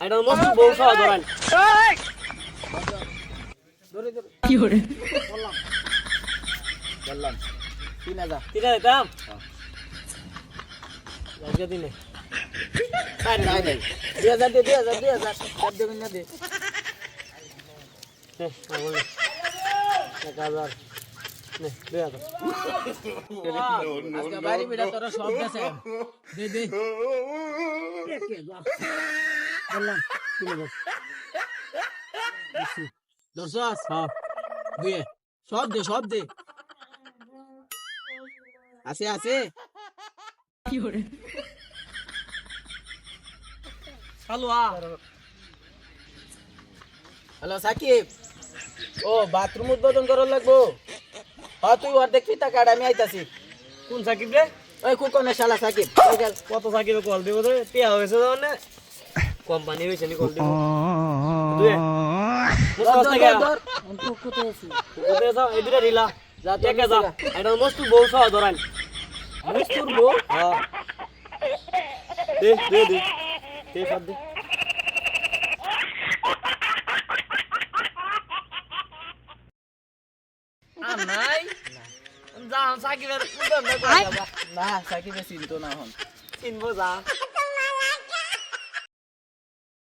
এটা মস্ত বউ সহ ধরেন ধরে ধরে কি hore? বললাম তিন হাজার তিনে দিতাম আজকে দিনে দুই হাজার দে দুই হাজার দুই হাজার। চার দেবেন না দে। এক হাজার। হাজার। বাড়ি বেড়া তোরা সব গেছে দে দে। বললাম তিনে দশ দর্শক হ্যাঁ দুয়ে সব দে সব দে। আছে আছে। কি হ্যালো সাকিব। ও বাথরুম উদ্বোধন করার লাগবো। হ্যাঁ তুই ওর দেখবি তা কার্ড আমি আইতাছি। কোন সাকিব রে? ওই কুকনে শালা সাকিব। কত সাকিবে কল দিব তো টিয়া হয়েছে তো মানে কোম্পানি হয়েছে নি কল দিব। থেকে ধর যাও এই রিলা যা তোর একে যা। এটা মস্ত বউ সহ ধরেন। মিস্তুর বউ? হ্যাঁ। দে দে দে। দে সব দে। নাই। যা সাকিবের না করে যাবা। না সাকিবে চিনতো না হন চিনবো যা।